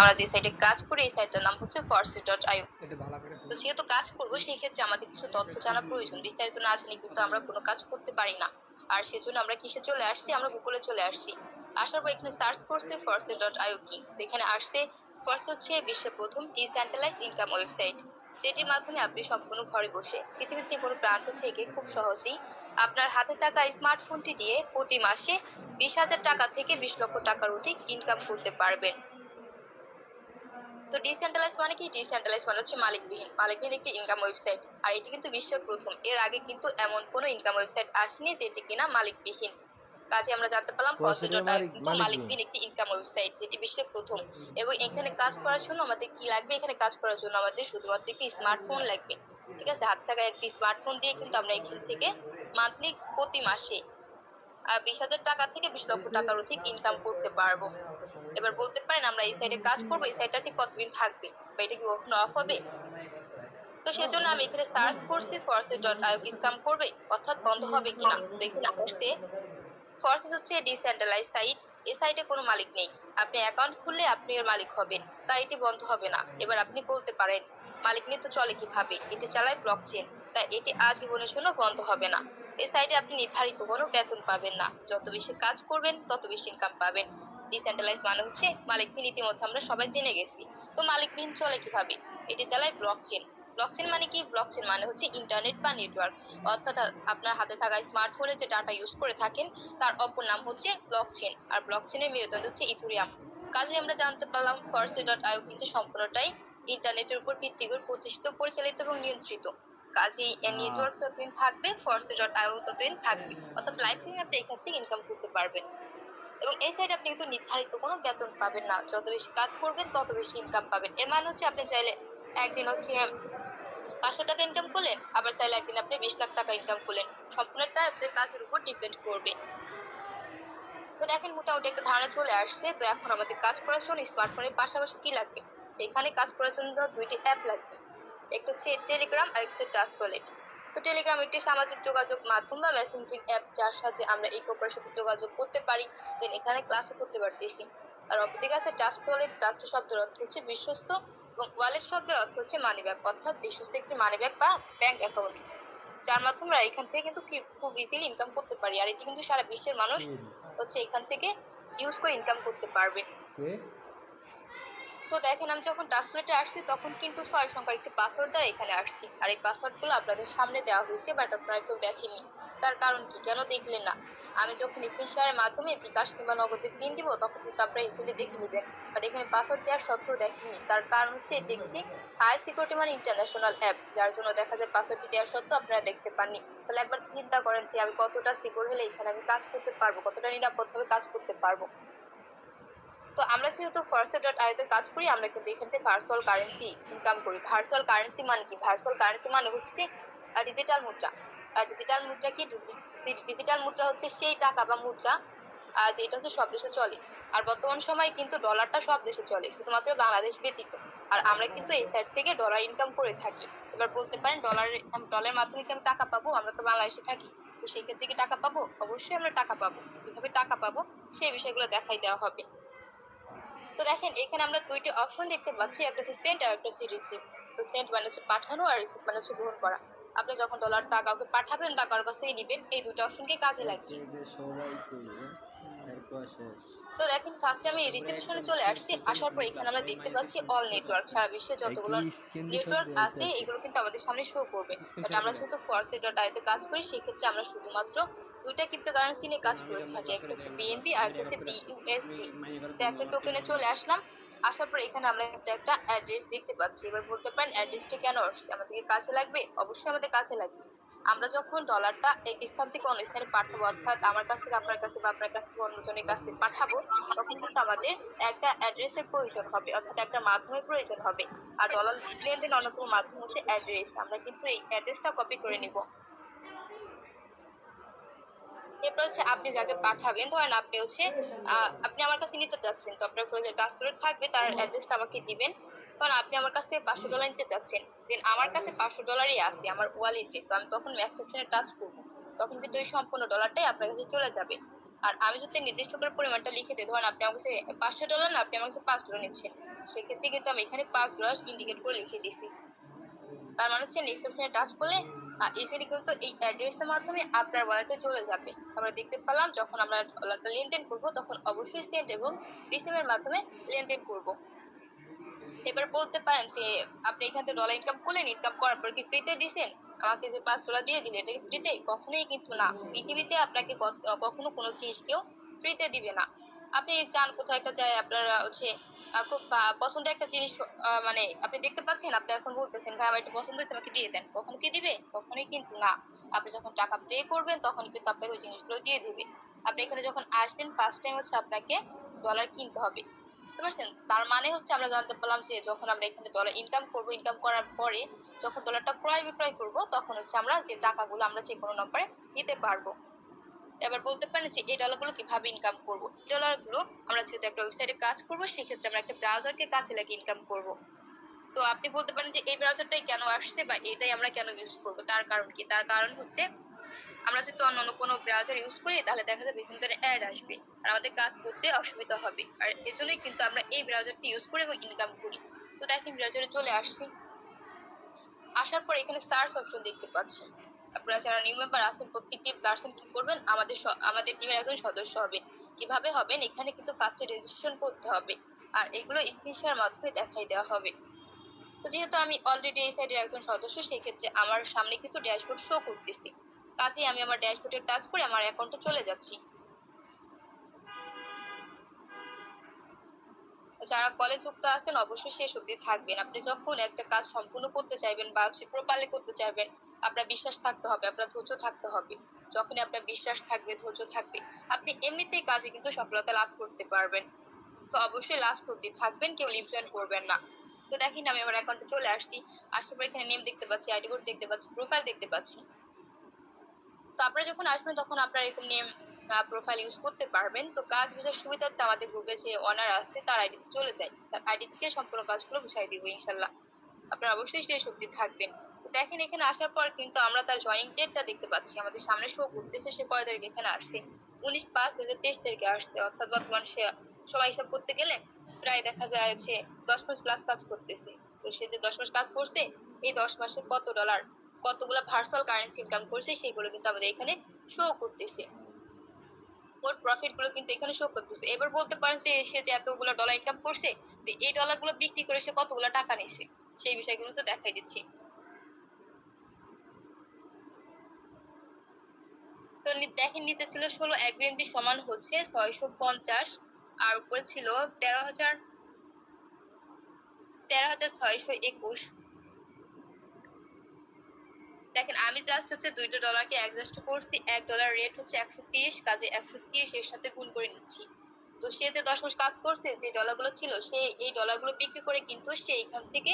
আমরা যে সাইটে কাজ করি এই সাইটটার নাম হচ্ছে ফরসি ডট আইও তো যেহেতু কাজ করব সেই ক্ষেত্রে আমাদের কিছু তথ্য জানা প্রয়োজন। বিস্তারিত না জানি কিন্তু আমরা কোনো কাজ করতে পারি না। আর সেজন্য আমরা কিসে চলে আসছি? আমরা গুগলে চলে আসছি। আসার পর এখানে সার্চ করছি ফরসি ডট আইও কি। তো এখানে আসতে ফরস হচ্ছে বিশ্বের প্রথম ডিসেন্ট্রালাইজ ইনকাম ওয়েবসাইট যেটির মাধ্যমে আপনি সম্পূর্ণ ঘরে বসে পৃথিবীর যে কোনো প্রান্ত থেকে খুব সহজেই আপনার হাতে থাকা স্মার্টফোনটি দিয়ে প্রতি মাসে বিশ হাজার টাকা থেকে বিশ লক্ষ টাকার অধিক ইনকাম করতে পারবেন। তো ডিসেন্ট্রালাইজ মানে কি? ডিসেন্ট্রালাইজ মানে হচ্ছে মালিকবিহীন। মালিকবিহীন একটি ইনকাম ওয়েবসাইট আর এটি কিন্তু বিশ্বের প্রথম। এর আগে কিন্তু এমন কোনো ইনকাম ওয়েবসাইট আসেনি যেটি কিনা মালিকবিহীন। কাজে আমরা জানতে পারলাম কিন্তু মালিকবিহীন। মালিকবিহীন একটি ইনকাম ওয়েবসাইট যেটি বিশ্বের প্রথম। এবং এখানে কাজ করার জন্য আমাদের কি লাগবে? এখানে কাজ করার জন্য আমাদের শুধুমাত্র একটি স্মার্টফোন লাগবে। ঠিক আছে? হাত থাকা একটি স্মার্টফোন দিয়ে কিন্তু আমরা এখান থেকে মান্থলি প্রতি মাসে বিশ হাজার টাকা থেকে বিশ লক্ষ টাকার অধিক ইনকাম করতে পারব। এবার বলতে পারেন আমরা এই সাইডে কাজ করব এই সাইডটা ঠিক কতদিন থাকবে? বা এটা কি কখনো অফ হবে? তো সেজন্য আমি এখানে সার্চ করছি ফরসে ডট আইও স্ক্যাম করবে অর্থাৎ বন্ধ হবে কিনা? দেখুন আসছে ফরসেস হচ্ছে ডিসেন্ট্রালাইজ সাইট এই সাইটে কোনো মালিক নেই। আপনি অ্যাকাউন্ট খুললে আপনি এর মালিক হবেন তাই এটি বন্ধ হবে না। এবার আপনি বলতে পারেন মালিক নিয়ে তো চলে কীভাবে? এটি চালায় ব্লকচেন তাই এটি আজীবনের জন্য বন্ধ হবে না। এই সাইডে আপনি নির্ধারিত কোনো বেতন পাবেন না। যত বেশি কাজ করবেন, তত বেশি ইনকাম পাবেন। ডিসেন্ট্রালাইজ মানে হচ্ছে মালিকবিহীন। ইতিমধ্যে আমরা সবাই জেনে গেছি। তো মালিকবিহীন চলে কীভাবে? এটি চালায় ব্লকচেন ব্লকচেন মানে কি? ব্লকচেন মানে হচ্ছে ইন্টারনেট বা নেটওয়ার্ক অর্থাৎ আপনার হাতে থাকা স্মার্টফোনে যে ডাটা ইউজ করে থাকেন, তার অপর নাম হচ্ছে ব্লকচেন আর ব্লকচেনের মেরুদণ্ড হচ্ছে ইথুরিয়াম কাজে আমরা জানতে পারলাম ফরসি ডট আইও কিন্তু সম্পূর্ণটাই ইন্টারনেটের উপর ভিত্তি করে প্রতিষ্ঠিত, পরিচালিত এবং নিয়ন্ত্রিত। কাজেই নেটওয়ার্ক যতদিন থাকবে ফরসি ডট আইও ততদিন থাকবে। অর্থাৎ লাইফ টাইম আপনি এখান থেকে ইনকাম করতে পারবেন। এবং এই সাইডে আপনি কিন্তু নির্ধারিত কোনো বেতন পাবেন না। যত বেশি কাজ করবেন তত বেশি ইনকাম পাবেন। এর মানে হচ্ছে আপনি চাইলে একদিন হচ্ছে পাঁচশো টাকা ইনকাম করলেন আবার চাইলে একদিন আপনি বিশ লাখ টাকা ইনকাম করলেন। সম্পূর্ণটা আপনার কাজের উপর ডিপেন্ড করবে। তো দেখেন মোটামুটি একটা ধারণা চলে আসছে। তো এখন আমাদের কাজ করার জন্য স্মার্টফোনের পাশাপাশি কি লাগবে? এখানে কাজ করার জন্য দুইটি অ্যাপ লাগবে। একটা হচ্ছে টেলিগ্রাম আর একটা হচ্ছে টাচ টয়লেট তো টেলিগ্রাম একটি সামাজিক যোগাযোগ মাধ্যম বা মেসেঞ্জিং অ্যাপ যার সাহায্যে আমরা একে অপরের সাথে যোগাযোগ করতে পারি। দেন এখানে ক্লাসও করতে পারতেছি। আর অপরদিকে আছে টাচ ওয়ালেট টাচ শব্দের অর্থ হচ্ছে বিশ্বস্ত এবং ওয়ালেট শব্দের অর্থ হচ্ছে মানি ব্যাগ অর্থাৎ বিশ্বস্ত একটি মানি ব্যাগ বা ব্যাংক অ্যাকাউন্ট যার মাধ্যমে আমরা এখান থেকে কিন্তু খুব ইজিলি ইনকাম করতে পারি। আর এটি কিন্তু সারা বিশ্বের মানুষ হচ্ছে এখান থেকে ইউজ করে ইনকাম করতে পারবে। তো দেখেন, আমি যখন টাচলেটে আসছি, তখন কিন্তু ছয় সংখ্যার একটি পাসওয়ার্ড দ্বারা এখানে আসছি। আর এই পাসওয়ার্ডগুলো আপনাদের সামনে দেওয়া হয়েছে বাট আপনারা কেউ দেখেননি। তার কারণ কি? কেন দেখলেন না? আমি যখন স্ক্রিন শেয়ারের মাধ্যমে বিকাশ কিংবা নগদে পিন দিব, তখন কিন্তু আপনারা ইজিলি দেখে নেবেন। বাট এখানে পাসওয়ার্ড দেওয়ার সত্ত্বেও দেখেননি। তার কারণ হচ্ছে এটি একটি হাই সিকিউরিটি মানে ইন্টারন্যাশনাল অ্যাপ যার জন্য দেখা যায় পাসওয়ার্ডটি দেওয়ার সত্ত্বেও আপনারা দেখতে পাননি। তাহলে একবার চিন্তা করেন যে আমি কতটা সিকিউর হলে এখানে আমি কাজ করতে পারব, কতটা নিরাপদভাবে কাজ করতে পারব। তো আমরা যেহেতু ফরসে ডট আইতে কাজ করি আমরা কিন্তু এখান থেকে ভার্চুয়াল কারেন্সি ইনকাম করি। ভার্চুয়াল কারেন্সি মানে কি? ভার্চুয়াল কারেন্সি মানে হচ্ছে ডিজিটাল মুদ্রা। আর ডিজিটাল মুদ্রা কি? ডিজিটাল মুদ্রা হচ্ছে সেই টাকা বা মুদ্রা আহ, যেটা হচ্ছে সব দেশে চলে। আর বর্তমান সময়ে কিন্তু ডলারটা সব দেশে চলে শুধুমাত্র বাংলাদেশ ব্যতীত। আর আমরা কিন্তু এই সাইড থেকে ডলার ইনকাম করে থাকি। এবার বলতে পারেন ডলারের ডলারের মাধ্যমে কি আমি টাকা পাবো? আমরা তো বাংলাদেশে থাকি। তো সেই ক্ষেত্রে কি টাকা পাবো? অবশ্যই আমরা টাকা পাবো। কীভাবে টাকা পাবো? সেই বিষয়গুলো দেখাই দেওয়া হবে। তো দেখেন এখানে আমরা দুইটি অপশন দেখতে পাচ্ছি। একটা হচ্ছে সেন্ড আর একটা হচ্ছে রিসিভ তো সেন্ড মানে হচ্ছে পাঠানো আর রিসিভ মানে হচ্ছে গ্রহণ করা। আপনি যখন ডলারটা কাউকে পাঠাবেন বা কারোর কাছ থেকে নেবেন এই দুটো অপশনকে কাজে লাগবে যে সবাই করবে এরপর শেষ। তো দেখেন ফার্স্ট আমি রিসিপশনে চলে আসছি। আসার পর এখানে আমরা দেখতে পাচ্ছি অল নেটওয়ার্ক সারা বিশ্বে যতগুলো নেটওয়ার্ক আছে এগুলো কিন্তু আমাদের সামনে শো করবে। বাট আমরা যেহেতু ফরসে ডট আইতে কাজ করি সেক্ষেত্রে আমরা শুধুমাত্র দুইটা ক্রিপ্টোকারেন্সি নিয়ে কাজ করে থাকি। একটা হচ্ছে বিএনপি আর একটা হচ্ছে বিইউএসডি তো একটা টোকেনে চলে আসলাম। আসার পর এখানে আমরা একটা একটা অ্যাড্রেস দেখতে পাচ্ছি। এবার বলতে পারেন অ্যাড্রেসটা কেন আসছে আমাদেরকে কাজে লাগবে? অবশ্যই আমাদের কাজে লাগবে। আমরা যখন ডলারটা এক স্থান থেকে অন্য স্থানে পাঠাবো, অর্থাৎ আমার কাছ থেকে আপনার কাছে বা আপনার কাছ থেকে অন্যজনের কাছে পাঠাবো, তখন কিন্তু আমাদের একটা অ্যাড্রেসের প্রয়োজন হবে, অর্থাৎ একটা মাধ্যমের প্রয়োজন হবে। আর ডলার লেনদেন অন্যতম মাধ্যম হচ্ছে অ্যাড্রেস আমরা কিন্তু এই অ্যাড্রেসটা কপি করে নিব। এরপর হচ্ছে আপনি যাকে পাঠাবেন, ধরেন আপনি হচ্ছে আপনি আমার কাছে নিতে চাচ্ছেন, তো আপনার ফোনে যে ট্রান্সফার থাকবে, তার অ্যাড্রেসটা আমাকে দিবেন। কারণ আপনি আমার কাছ থেকে পাঁচশো ডলার নিতে চাচ্ছেন দেন আমার কাছে পাঁচশো ডলারই আছে, আমার ওয়ালেটে তো আমি তখন ম্যাক্স অপশনে টাচ করব। তখন কিন্তু ওই সম্পূর্ণ ডলারটাই আপনার কাছে চলে যাবে। আর আমি যদি নির্দিষ্ট করে পরিমাণটা লিখে দিই, ধরেন আপনি আমার কাছে পাঁচশো ডলার না, আপনি আমার কাছে পাঁচ ডলার নিচ্ছেন। সেক্ষেত্রে কিন্তু আমি এখানে পাঁচ ডলার ইন্ডিকেট করে লিখে দিছি। তার মানে হচ্ছে নেক্সট অপশনে টাচ করলে এসিডি কিন্তু এই অ্যাড্রেসের মাধ্যমে আপনার ওয়ালেটে চলে যাবে। আমরা দেখতে পেলাম, যখন আমরা ডলারটা লেনদেন করব, তখন অবশ্যই সেন্ড এবং রিসিভের মাধ্যমে লেনদেন করব। এবার বলতে পারেন যে, আপনি এখান থেকে ডলার ইনকাম করলেন ইনকাম করার পর কি ফ্রিতে দিছেন? আমাকে যে পাঁচ ডলার দিয়ে দিলে এটা কি ফ্রিতে কখনোই কিন্তু না। পৃথিবীতে আপনাকে কখনো কোনো জিনিস কেউ ফ্রিতে দিবে না। আপনি চান কোথাও একটা যায় আপনারা হচ্ছে খুব পছন্দের একটা জিনিস মানে আপনি দেখতে পাচ্ছেন, আপনি এখন বলতেছেন, ভাই, আমার এটা পছন্দ হয়েছে, আমাকে দিয়ে দেন। কখনো কি দিবে? কখনোই কিন্তু না। আপনি যখন টাকা পে করবেন, তখন কিন্তু আপনাকে ওই জিনিসগুলো দিয়ে দিবে। আপনি এখানে যখন আসবেন ফার্স্ট টাইম হচ্ছে আপনাকে ডলার কিনতে হবে। বুঝতে পারছেন? তার মানে হচ্ছে আমরা জানতে পারলাম যে যখন আমরা এখানে ডলার ইনকাম করব ইনকাম করার পরে যখন ডলারটা ক্রয় বিক্রয় করব, তখন হচ্ছে আমরা যে টাকাগুলো আমরা যে কোনো নম্বরে দিতে পারব। এবার বলতে পারেন যে এই ডলারগুলো কীভাবে ইনকাম করব? এই ডলারগুলো আমরা যেহেতু একটা ওয়েবসাইটে কাজ করব, সেক্ষেত্রে আমরা একটা ব্রাউজারকে কাছে লাগিয়ে ইনকাম করব। তো আপনি বলতে পারেন যে এই ব্রাউজারটাই কেন আসছে বা এটাই আমরা কেন ইউজ করব? তার কারণ কি? তার কারণ হচ্ছে আমরা যদি অন্য অন্য কোনো ব্রাউজার ইউজ করি, তাহলে দেখা যাবে বিভিন্ন ধরনের অ্যাড আসবে। আর আমাদের কাজ করতে অসুবিধা হবে। আর এজন্যই কিন্তু আমরা এই ব্রাউজারটি ইউজ করি এবং ইনকাম করি। তো দেখেন ব্রাউজারে চলে আসছি। আসার পর এখানে সার্চ অপশন দেখতে পাচ্ছি আপনারা যারা নিউ মেম্বার আছেন প্রত্যেকটি পার্সন কি করবেন? আমাদের স- আমাদের টিমের একজন সদস্য হবেন। কীভাবে হবেন? এখানে কিন্তু ফার্স্টে রেজিস্ট্রেশন করতে হবে। আর এগুলো স্ক্রিনশটের মাধ্যমে দেখাই দেওয়া হবে। তো যেহেতু আমি অলরেডি এই সাইডের একজন সদস্য সেই ক্ষেত্রে আমার সামনে কিছু ড্যাশবোর্ড শো করতেছি। কাজেই আমি আমার ড্যাশবোর্ডে টাচ করে আমার অ্যাকাউন্টে চলে যাচ্ছি। যারা কলেজ যুক্ত আছেন, অবশ্যই শেষ অবধি থাকবেন। আপনি যখন একটা কাজ সম্পূর্ণ করতে চাইবেন বা প্রপারলি করতে চাইবেন আপনার বিশ্বাস থাকতে হবে, আপনার ধৈর্য থাকতে হবে। যখনই আপনার বিশ্বাস থাকবে, ধৈর্য থাকবে, আপনি এমনিতেই কাজে কিন্তু সফলতা লাভ করতে পারবেন। তো অবশ্যই লাস্ট অবধি থাকবেন, কেউ লিভ জয়েন করবেন না। তো দেখেন আমি আমার অ্যাকাউন্টে চলে আসছি। আসার পর এখানে নেম দেখতে পাচ্ছি আইডি কোড দেখতে পাচ্ছি প্রোফাইল দেখতে পাচ্ছি। তো আপনারা যখন আসবেন, তখন আপনারা এরকম নেম প্রোফাইল ইউজ করতে পারবেন। তো কাজ বোঝার সুবিধার্থে আমাদের গ্রুপে যে অনার আছে, তার আইডিতে চলে যায়। তার আইডি থেকে সম্পূর্ণ কাজগুলো বুঝাই দিব ইনশাল্লাহ আপনারা অবশ্যই সেই শক্তি থাকবেন। দেখেন এখানে আসার পর কিন্তু আমরা তার জয়েনিং ডেটটা দেখতে পাচ্ছি। আমাদের সামনে শো করতেছে, সে কয় তারিখ এখানে আসছে? উনিশ পাঁচ দু হাজার তেইশ তারিখে আসছে। অর্থাৎ বর্তমান সে সময় হিসাব করতে গেলে প্রায় দেখা যায় হচ্ছে দশ মাস প্লাস কাজ করতেছে। তো সে যে দশ মাস কাজ করছে, এই দশ মাসে কত ডলার কতগুলো ভার্চুয়াল কারেন্সি ইনকাম করছে সেগুলো কিন্তু আমাদের এখানে শো করতেছে। ওর প্রফিটগুলো কিন্তু এখানে শো করতেছে। এবার বলতে পারেন যে সে যে এতগুলো ডলার ইনকাম করছে এই ডলারগুলো বিক্রি করে সে কতগুলো টাকা নিছে সেই বিষয়গুলো তো দেখাই দিচ্ছি। তো দেখেন, নিচে ছিল ষোলো, এক বিএনপি সমান হচ্ছে ছয়শো পঞ্চাশ, আর উপরে ছিল তেরো হাজার তেরো হাজার ছয়শো একুশ। দেখেন, আমি জাস্ট হচ্ছে দুইটা ডলারকে অ্যাডজাস্ট করছি, এক ডলার রেট হচ্ছে একশো তিরিশ, কাজে একশো তিরিশ এর সাথে গুণ করে নিচ্ছি। তো সে যে দশ মাস কাজ করছে, যে ডলারগুলো ছিল, সে এই ডলারগুলো বিক্রি করে কিন্তু সে এখান থেকে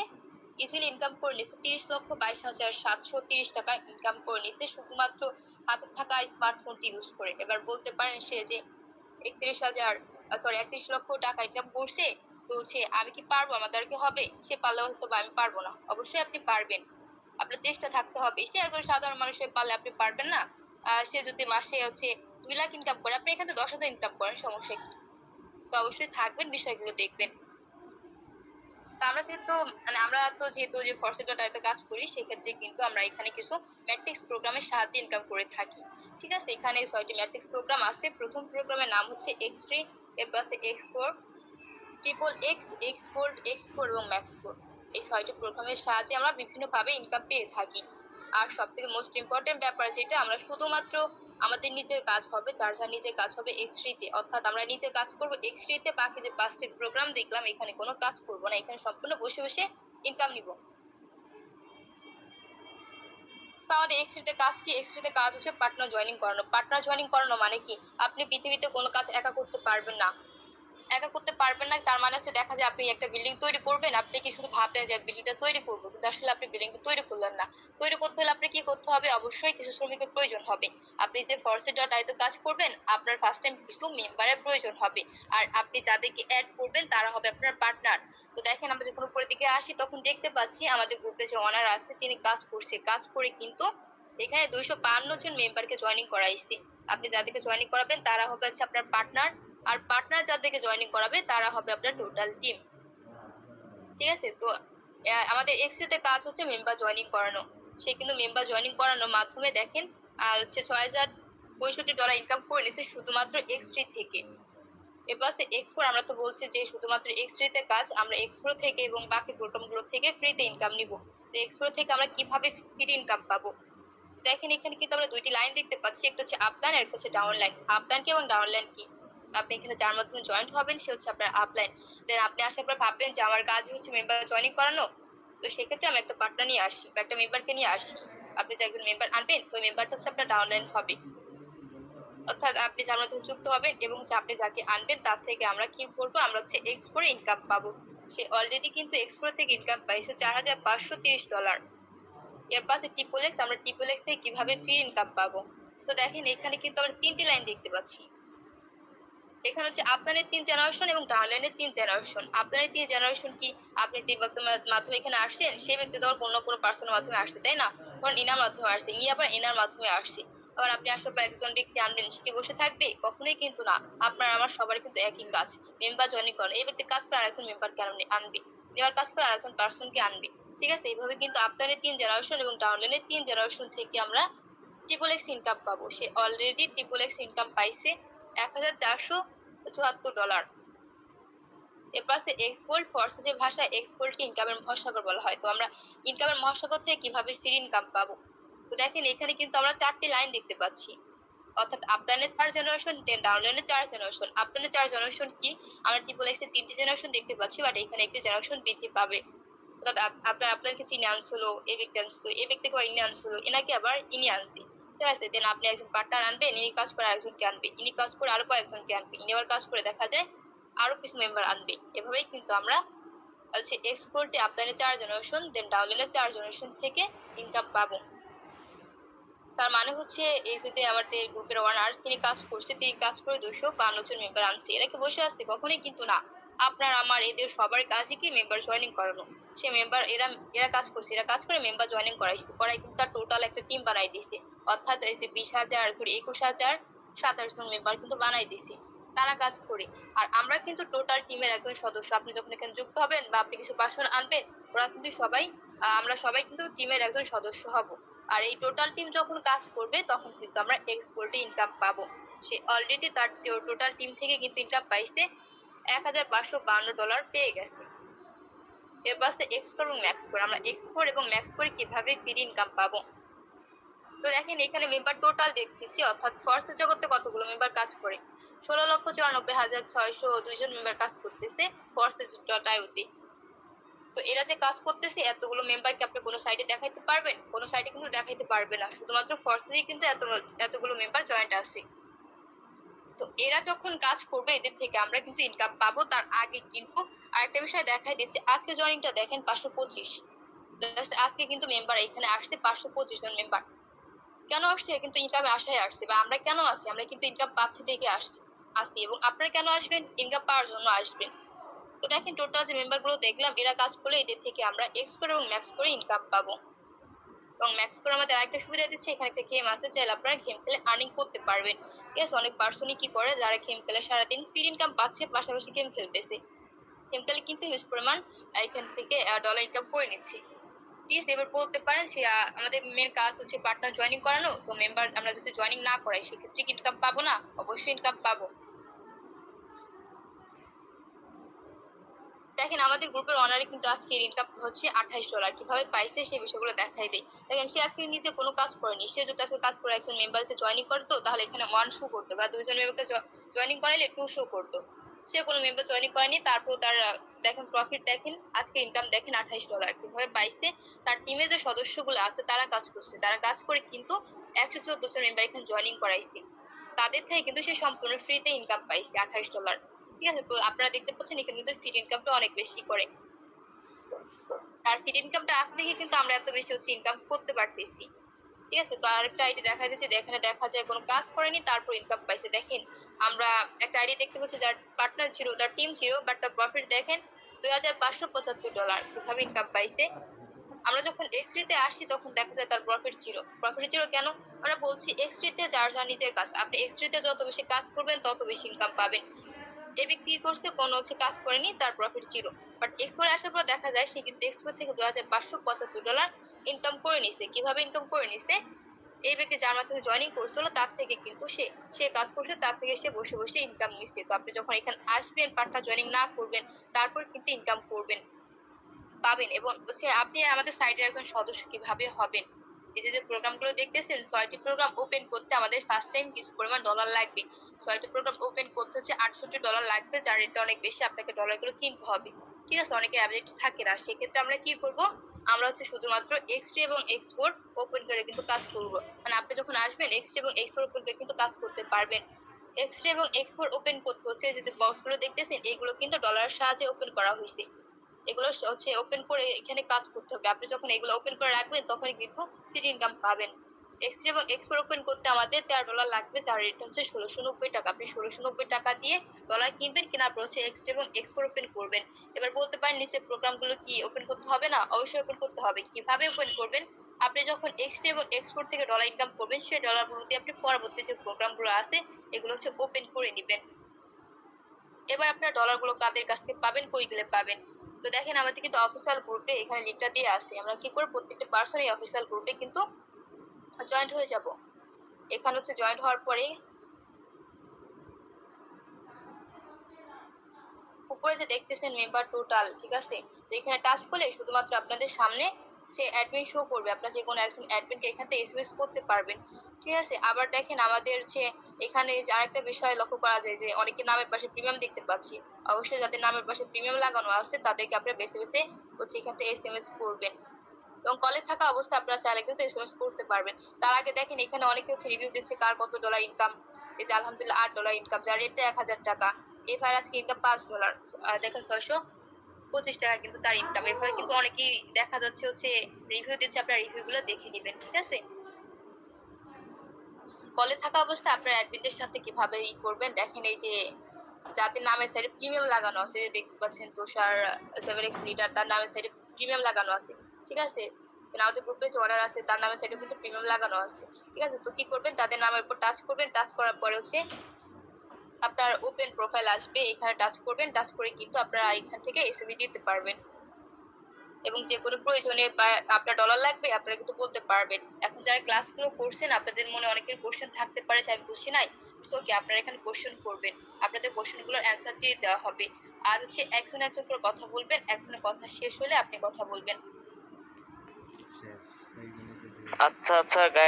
ইজিলি ইনকাম করে নিচ্ছে তিরিশ লক্ষ বাইশ হাজার সাতশো তিরিশ টাকা ইনকাম করে নিচ্ছে শুধুমাত্র হাতে থাকা স্মার্টফোনটি ইউজ করে। এবার বলতে পারেন সে যে একত্রিশ হাজার সরি একত্রিশ লক্ষ টাকা ইনকাম করছে তো হচ্ছে আমি কি পারব? আমার দ্বারা কি হবে? সে পারলে হয়তো আমি পারব না। অবশ্যই আপনি পারবেন। আপনার চেষ্টা থাকতে হবে। সে একজন সাধারণ মানুষের পারলে আপনি পারবেন না। সে যদি মাসে হচ্ছে দুই লাখ ইনকাম করে, আপনি এখানে দশ হাজার ইনকাম করেন, সমস্যা কি? তো অবশ্যই থাকবেন, বিষয়গুলো দেখবেন। আমরা যেহেতু মানে আমরা তো যেহেতু যে ফরসেটা টাইপের কাজ করি, সেক্ষেত্রে কিন্তু আমরা এখানে কিছু ম্যাট্রিক্স প্রোগ্রামের সাহায্যে ইনকাম করে থাকি। ঠিক আছে? এখানে ছয়টি ম্যাট্রিক্স প্রোগ্রাম আছে। প্রথম প্রোগ্রামের নাম হচ্ছে এক্স থ্রি এরপর আছে X four triple X X four X four এবং ম্যাক্স ফোর এই ছয়টি প্রোগ্রামের সাহায্যে আমরা বিভিন্নভাবে ইনকাম পেয়ে থাকি। আর সব থেকে মোস্ট ইম্পর্টেন্ট ব্যাপার যেটা, আমরা শুধুমাত্র আমাদের নিজের কাজ হবে, যার যার নিজের কাজ হবে এক্স থ্রিতে অর্থাৎ আমরা নিজে কাজ করব এক্স থ্রিতে বাকি যে পাঁচটি প্রোগ্রাম দেখলাম, এখানে কোনো কাজ করব না। এখানে সম্পূর্ণ বসে বসে ইনকাম নিব। তো আমাদের এক্স থ্রিতে কাজ কি? এক্স তে কাজ হচ্ছে পার্টনার জয়েনিং করানো। পার্টনার জয়েনিং করানো মানে কি? আপনি পৃথিবীতে কোনো কাজ একা করতে পারবেন না। একা করতে পারবেন না, তার মানে হচ্ছে দেখা যায় আপনি একটা বিল্ডিং তৈরি করবেন, আপনি কি শুধু ভাবলেন যে বিল্ডিংটা তৈরি করব, কিন্তু আসলে আপনি বিল্ডিংটা তৈরি করলেন না। তৈরি করতে হলে আপনি কি করতে হবে? অবশ্যই কিছু শ্রমিকের প্রয়োজন হবে। আপনি যে ফরসে ডট আইতে কাজ করবেন, আপনার ফার্স্ট টাইম কিছু মেম্বারের প্রয়োজন হবে। আর আপনি যাদেরকে অ্যাড করবেন, তারা হবে আপনার পার্টনার তো দেখেন, আমরা যখন উপরের দিকে আসি, তখন দেখতে পাচ্ছি আমাদের গ্রুপে যে অনার আছে, তিনি কাজ করছে। কাজ করে কিন্তু এখানে দুইশো বান্ন জন মেম্বারকে জয়েনিং করাইছি। আপনি যাদেরকে জয়েনিং করাবেন, তারা হবে হচ্ছে আপনার পার্টনার আর পার্টনার যাদেরকে জয়েনিং করাবে, তারা হবে আপনার টোটাল টিম ঠিক আছে? তো আমাদের এক্সিতে কাজ হচ্ছে মেম্বার জয়েনিং করানো। সে কিন্তু মেম্বার জয়েনিং করানোর মাধ্যমে দেখেন হচ্ছে ছয় হাজার পঁয়ষট্টি ডলার ইনকাম করে নিছে শুধুমাত্র এক্স থ্রি থেকে এবার এক্সপোর আমরা তো বলছি যে শুধুমাত্র এক্স থ্রিতে কাজ, আমরা এক্সপোর থেকে এবং বাকি প্রোগ্রামগুলো থেকে ফ্রিতে ইনকাম নিব। তো এক্সপোর থেকে আমরা কীভাবে ফ্রি ইনকাম পাবো? দেখেন এখানে কিন্তু আমরা দুইটি লাইন দেখতে পাচ্ছি, একটা হচ্ছে আপলাইন আর একটা হচ্ছে ডাউনলাইন আপলাইন কি এবং ডাউনলাইন কি? আপনি এখানে যার মাধ্যমে জয়েন্ট হবেন, সে হচ্ছে আপনার আপলাইন দেন আপনি আসার পর ভাববেন যে আমার কাজ হচ্ছে মেম্বার জয়েনিং করানো। তো সেক্ষেত্রে আমি একটা পার্টনার নিয়ে আসি বা একটা মেম্বারকে নিয়ে আসি। আপনি যে একজন মেম্বার আনবেন, ওই মেম্বারটা হচ্ছে আপনার ডাউনলাইন হবে। অর্থাৎ আপনি যার মাধ্যমে যুক্ত হবেন এবং যে আপনি যাকে আনবেন, তার থেকে আমরা কি করব? আমরা হচ্ছে এক্সপোরে ইনকাম পাবো। সে অলরেডি কিন্তু এক্সপোর থেকে ইনকাম পাইছে চার হাজার পাঁচশো তিরিশ ডলার এর পাশে টিপোলেক্স আমরা টিপোলেক্স থেকে কীভাবে ফ্রি ইনকাম পাবো? তো দেখেন, এখানে কিন্তু আমরা তিনটি লাইন দেখতে পাচ্ছি। এখানে হচ্ছে আপনাদের তিন জেনারেশন এবং ডাউনলাইনের তিন জেনারেশন আপনাদের তিন জেনারেশন কি আপনি যে ব্যক্তির মাধ্যমে এখানে আসছেন সেই ব্যক্তি তো আবার কোনো পার্সনের মাধ্যমে আসছে, তাই না? ধরুন ইনার মাধ্যমে আসছে, ইনি আবার এনার মাধ্যমে আসছে। আবার আপনি আসার পর একজন ব্যক্তি আনবেন সে কি বসে থাকবে? কখনোই কিন্তু না। আপনার, আমার সবার কিন্তু একই কাজ মেম্বার জয়েনিং করেন এই ব্যক্তি কাজ করে আরেকজন মেম্বারকে আনবে। নেওয়ার কাজ করে আরেকজন পার্সনকে আনবে। ঠিক আছে? এইভাবে কিন্তু আপনাদের তিন জেনারেশন এবং ডাউনলাইনের তিন জেনারেশন থেকে আমরা ট্রিপল এক্স ইনকাম পাবো। সে অলরেডি ট্রিপল এক্স ইনকাম পাইছে। এক হাজার চারশো চুয়াত্তর ডলার আছে এক্সপোর্ট ফোর্সেসের ভাষায় এক্সপোর্টকে ইনকামের মহাসাগর বলা হয়, তো আমরা ইনকামের মহাসাগর থেকে কীভাবে ফ্রি ইনকাম পাবো? তো দেখেন, এখানে কিন্তু আমরা চারটি লাইন দেখতে পাচ্ছি। অর্থাৎ আপলাইনের চার জেনারেশন দেন ডাউনলাইনের চার জেনারেশন আপলাইনের চার জেনারেশন কি? আমরা ট্রিপল এক্সের তিনটি জেনারেশন দেখতে পাচ্ছি বাট এখানে একটি জেনারেশন বৃদ্ধি পাবে। অর্থাৎ আপ- আপনার আপনাকে চিনে আনছিল, এই ব্যক্তি আনছিল, এই ব্যক্তিকে ইনি আনছিল, এনাকে আবার ইনি আনছি। ঠিক আছে দেন আপনি একজন পার্টনার আনবেন, ইনি কাজ করে আরেকজনকে আনবে। ইনি কাজ করে আরও কয়েকজনকে আনবে। ইনি আবার কাজ করে দেখা যায় আরও কিছু মেম্বার আনবে। এভাবেই কিন্তু আমরা হচ্ছে এক্সপোর্টে আপলাইনের চার জেনারেশন দেন ডাউনলাইনের চার জেনারেশন থেকে ইনকাম পাবো। তার মানে হচ্ছে, এই যে আমাদের গ্রুপের ওয়ানার তিনি কাজ করছে, তিনি কাজ করে দুশো বান্ন জন মেম্বার আনছে। এরা কি বসে আছে? কখনোই কিন্তু না। আপনার, আমার, এদের সবার কাজই কি মেম্বার জয়েনিং করানো। সে মেম্বার এরা এরা কাজ করছে, এরা কাজ করে মেম্বার জয়েনিং করাইছে করাই কিন্তু তার টোটাল একটা টিম বানাই দিছে অর্থাৎ এই যে বিশ হাজার সরি একুশ হাজার সাতাশ জন মেম্বার কিন্তু বানাই দিছে তারা কাজ করে। আর আমরা কিন্তু টোটাল টিমের একজন সদস্য। আপনি যখন এখানে যুক্ত হবেন বা আপনি কিছু পার্সন আনবেন, ওরা কিন্তু সবাই আমরা সবাই কিন্তু টিমের একজন সদস্য হব। আর এই টোটাল টিম যখন কাজ করবে, তখন কিন্তু আমরা এক্সপোর্টে ইনকাম পাবো। সে অলরেডি তার টোটাল টিম থেকে কিন্তু ইনকাম পাইছে। এক হাজার পাঁচশো বান্ন ডলার পেয়ে গেছে। এরপর আছে এক্সপোর্ট এবং ম্যাক্সকোর আমরা এক্সপোর্ট এবং ম্যাক্সকোরে কীভাবে ফ্রি ইনকাম পাবো? তো দেখেন, এখানে মেম্বার টোটাল দেখতেছি, অর্থাৎ ফর্স জগতে কতগুলো মেম্বার কাজ করে? ষোলো লক্ষ চুরানব্বই হাজার ছয়শো দুইজন মেম্বার কাজ করতেছে ফর্সেস ডট তো এরা যে কাজ করতেছে, এতগুলো মেম্বারকে আপনি কোনো সাইটে দেখাইতে পারবেন? কোনো সাইটে কিন্তু দেখাইতে পারবে না। শুধুমাত্র ফর্সেসই কিন্তু এত, এতগুলো মেম্বার জয়েন্ট আছে তো এরা যখন কাজ করবে এদের থেকে আমরা কিন্তু ইনকাম পাবো, তার আগে কিন্তু আরেকটা বিষয় দেখাই দিচ্ছে। আজকে জয়েনিংটা দেখেন পাঁচশো পঁচিশ। Just আজকে কিন্তু মেম্বার এখানে আসছে পাঁচশো পঁচিশ জন মেম্বার কেন আসছে? কিন্তু ইনকামে আশায় আসছে বা আমরা কেন আসি আমরা কিন্তু ইনকাম পাচ্ছি থেকে আসছি আসি এবং আপনারা কেন আসবেন? ইনকাম পাওয়ার জন্য আসবেন। তো দেখেন টোটাল যে মেম্বারগুলো দেখলাম, এরা কাজ করলে এদের থেকে আমরা এক্স করে এবং ম্যাক্স করে ইনকাম পাবো। এবং ম্যাক্স করে আমাদের আরেকটা সুবিধা দিচ্ছে, এখানে একটা গেম আছে চাইলে আপনারা গেম খেলে আর্নিং করতে পারবেন। ঠিক আছে, অনেক পার্সনই কি করে, যারা গেম খেলে সারাদিন ফ্রি ইনকাম পাচ্ছে, পাশাপাশি গেম খেলতেছে। গেম খেলে কিন্তু হিউজ পরিমাণ এখান থেকে ডলার ইনকাম করে নিচ্ছে। আছে, এবার বলতে পারেন সে আমাদের মেন কাজ হচ্ছে পার্টনার জয়েনিং করানো। তো মেম্বার আমরা যদি জয়েনিং না করাই, সেক্ষেত্রে কি ইনকাম পাবো না, অবশ্যই ইনকাম পাবো। দেখেন, আমাদের গ্রুপের অনারে কিন্তু আজকে ইনকাম হচ্ছে আঠাইশ ডলার কীভাবে পাইছে সেই বিষয়গুলো দেখাই দেই। দেখেন, সে আজকে নিজে কোনো কাজ করেনি। সে যদি আজকে কাজ করে একজন মেম্বারকে জয়েনিং করতো, তাহলে এখানে ওয়ান শো করতো বা দুইজন মেম্বারকে জয়েনিং করাইলে টু শো করতো। সে কোনো মেম্বার জয়েনিং করেনি, তারপর তার, দেখেন প্রফিট দেখেন, আজকে ইনকাম দেখেন আঠাইশ ডলার কীভাবে পাইছে, তার টিমে যে সদস্যগুলো আছে, তারা কাজ করছে। তারা কাজ করে কিন্তু একশো চোদ্দ জন মেম্বার এখানে জয়েনিং করাইছে। তাদের থেকে কিন্তু সে সম্পূর্ণ ফ্রিতে ইনকাম পাইছে, আঠাইশ ডলার ঠিক আছে? তো আপনারা দেখতে পাচ্ছেন, এখানে কিন্তু ফিড ইনকামটা অনেক বেশি করে। আর ফিড ইনকামটা আজ থেকে কিন্তু আমরা এত বেশি হচ্ছে ইনকাম করতে পারতেছি। ঠিক আছে? তো আরেকটা আইডি দেখা যাচ্ছে যে এখানে দেখা যায় কোনো কাজ করেনি, তারপর ইনকাম পাইছে। দেখেন, আমরা একটা আইডি দেখতে পাচ্ছি, যার পার্টনার ছিল, তার টিম ছিল বাট তার প্রফিট দেখেন, দুই হাজার পাঁচশো পঁচাত্তর ডলার কীভাবে ইনকাম পাইছে। আমরা যখন এক্স তে আসছি, তখন দেখা যায় তার প্রফিট ছিল। প্রফিট ছিল কেন? আমরা বলছি এক্স থ্রিতে যার যার নিজের কাজ। আপনি এক্স থ্রিতে যত বেশি কাজ করবেন, তত বেশি ইনকাম পাবেন। এই ব্যক্তি কি করছে, কোনো হচ্ছে কাজ করেনি, তার প্রফিট জিরো বাট এক্সপোরে আসার পর দেখা যায় সে কিন্তু এক্সপোর থেকে দু হাজার পাঁচশো পঁচাত্তর ডলার ইনকাম করে নিচ্ছে কীভাবে ইনকাম করে নিচ্ছে এই ব্যক্তি যার মাধ্যমে জয়েনিং করছিল, তার থেকে কিন্তু সে সে কাজ করছে, তার থেকে সে বসে বসে ইনকাম নিচ্ছে। তো আপনি যখন এখানে আসবেন পার্টটা জয়েনিং না করবেন, তারপর কিন্তু ইনকাম করবেন, পাবেন। এবং হচ্ছে আপনি আমাদের সাইটের একজন সদস্য কীভাবে হবেন? এই যে যে প্রোগ্রামগুলো দেখতেছেন, ছয়টি প্রোগ্রাম ওপেন করতে আমাদের ফার্স্ট টাইম কিছু পরিমাণ ডলার লাগবে। ছয়টি প্রোগ্রাম ওপেন করতে হচ্ছে আটষট্টি ডলার লাগবে, যার রেটটা অনেক বেশি, আপনাকে ডলারগুলো কিনতে হবে। ঠিক আছে? অনেকের অ্যাবিলিটি থাকে না, সেক্ষেত্রে আমরা কি করব? আমরা হচ্ছে শুধুমাত্র এক্সট্রি এবং এক্সপোর্ট ওপেন করে কিন্তু কাজ করব। মানে আপনি যখন আসবেন এক্সট্রি এবং এক্সপোর্ট ওপেন করে কিন্তু কাজ করতে পারবেন। এক্সট্রি এবং এক্সপোর্ট ওপেন করতে হচ্ছে যে বক্সগুলো দেখতেছেন, এইগুলো কিন্তু ডলারের সাহায্যে ওপেন করা হয়েছে। এগুলো হচ্ছে ওপেন করে এখানে কাজ করতে হবে। আপনি যখন এগুলো ওপেন করে রাখবেন তখন কিন্তু ফ্রি ইনকাম পাবেন। এক্সট্রি এবং এক্সপোর্ট ওপেন করতে আমাদের তেরো ডলার লাগবে। যার রেটটা হচ্ছে ষোলোশো নব্বই টাকা। আপনি ষোলোশো নব্বই টাকা দিয়ে ডলার কিনবেন, কেনার পর হচ্ছে এক্সট্রি এবং এক্সপোর্ট ওপেন করবেন। এবার বলতে পারেন, নিচের প্রোগ্রামগুলো কি ওপেন করতে হবে না? অবশ্যই ওপেন করতে হবে। কীভাবে ওপেন করবেন? আপনি যখন এক্সট্রি এবং এক্সপোর্ট থেকে ডলার ইনকাম করবেন, সেই ডলারগুলো দিয়ে আপনি পরবর্তী যে প্রোগ্রামগুলো আছে, এগুলো হচ্ছে ওপেন করে নেবেন। এবার আপনার ডলারগুলো কাদের কাছ থেকে পাবেন? কই গেলে পাবেন? তো দেখেন, আমাদের কিন্তু অফিসিয়াল গ্রুপে এখানে লিঙ্কটা দিয়ে আছে। আমরা কি করে প্রত্যেকটা পার্সন এই অফিসিয়াল গ্রুপে কিন্তু জয়েন্ট হয়ে যাব। এখানে হচ্ছে জয়েন্ট হওয়ার পরে উপরে যে দেখতেছেন মেম্বার টোটাল ঠিক আছে? তো এখানে টাচ করলে শুধুমাত্র আপনাদের সামনে সে অ্যাডমিন শো করবে। আপনার যে কোনো একজন অ্যাডমিনকে এখান থেকে এসএমএস করতে পারবেন। ঠিক আছে, আবার দেখেন আমাদের যে এখানে যে আরেকটা বিষয় লক্ষ্য করা যায় যে অনেকে নামের পাশে প্রিমিয়াম দেখতে পাচ্ছি। অবশ্যই যাদের নামের পাশে প্রিমিয়াম লাগানো আছে, তাদেরকে আপনারা বেছে বেছে হচ্ছে এখান থেকে এসএমএস করবেন। এবং কলে থাকা অবস্থায় আপনারা চাইলে কিন্তু এসএমএস করতে পারবেন। তার আগে দেখেন এখানে অনেকে হচ্ছে রিভিউ দিচ্ছে কার কত ডলার ইনকাম এই যে আলহামদুলিল্লাহ আট ডলার ইনকাম যার রেটটা এক হাজার টাকা। এই আজকে ইনকাম পাঁচ ডলার দেখেন ছয়শো পঁচিশ টাকা কিন্তু তার ইনকাম এভাবে কিন্তু অনেকেই দেখা যাচ্ছে হচ্ছে রিভিউ দিচ্ছে, আপনার রিভিউ গুলো দেখে নেবেন, ঠিক আছে? কলে থাকা অবস্থায় আপনার অ্যাডমিনদের সাথে কীভাবে ই করবেন? দেখেন এই যে যাদের নামের সাইডে প্রিমিয়াম লাগানো আছে, দেখতে পাচ্ছেন তুষার সেভেন এক্স লিটার তার নামের সাইডে প্রিমিয়াম লাগানো আছে, ঠিক আছে? আমাদের গ্রুপে যে অর্ডার আছে, তার নামের সাইডে কিন্তু প্রিমিয়াম লাগানো আছে, ঠিক আছে? তো কি করবেন? তাদের নামের উপর টাচ করবেন টাচ করার পরে হচ্ছে আপনার ওপেন প্রোফাইল আসবে, এখানে টাচ করবেন টাচ করে কিন্তু আপনারা এখান থেকে এসএমবি দিতে পারবেন। এবং যে কোনো প্রয়োজনে বা আপনার ডলার লাগবে আপনারা কিন্তু বলতে পারবেন। এখন যারা ক্লাসগুলো করছেন আপনাদের মনে অনেকের কোশ্চেন থাকতে পারে যে আমি বুঝি নাই। সো কি আপনারা এখানে কোশ্চেন করবেন। আপনাদের কোশ্চেনগুলোর অ্যান্সার দিয়ে দেওয়া হবে। আর হচ্ছে একজন একজন করে কথা বলবেন একজনের কথা শেষ হলে আপনি কথা বলবেন। আচ্ছা আচ্ছা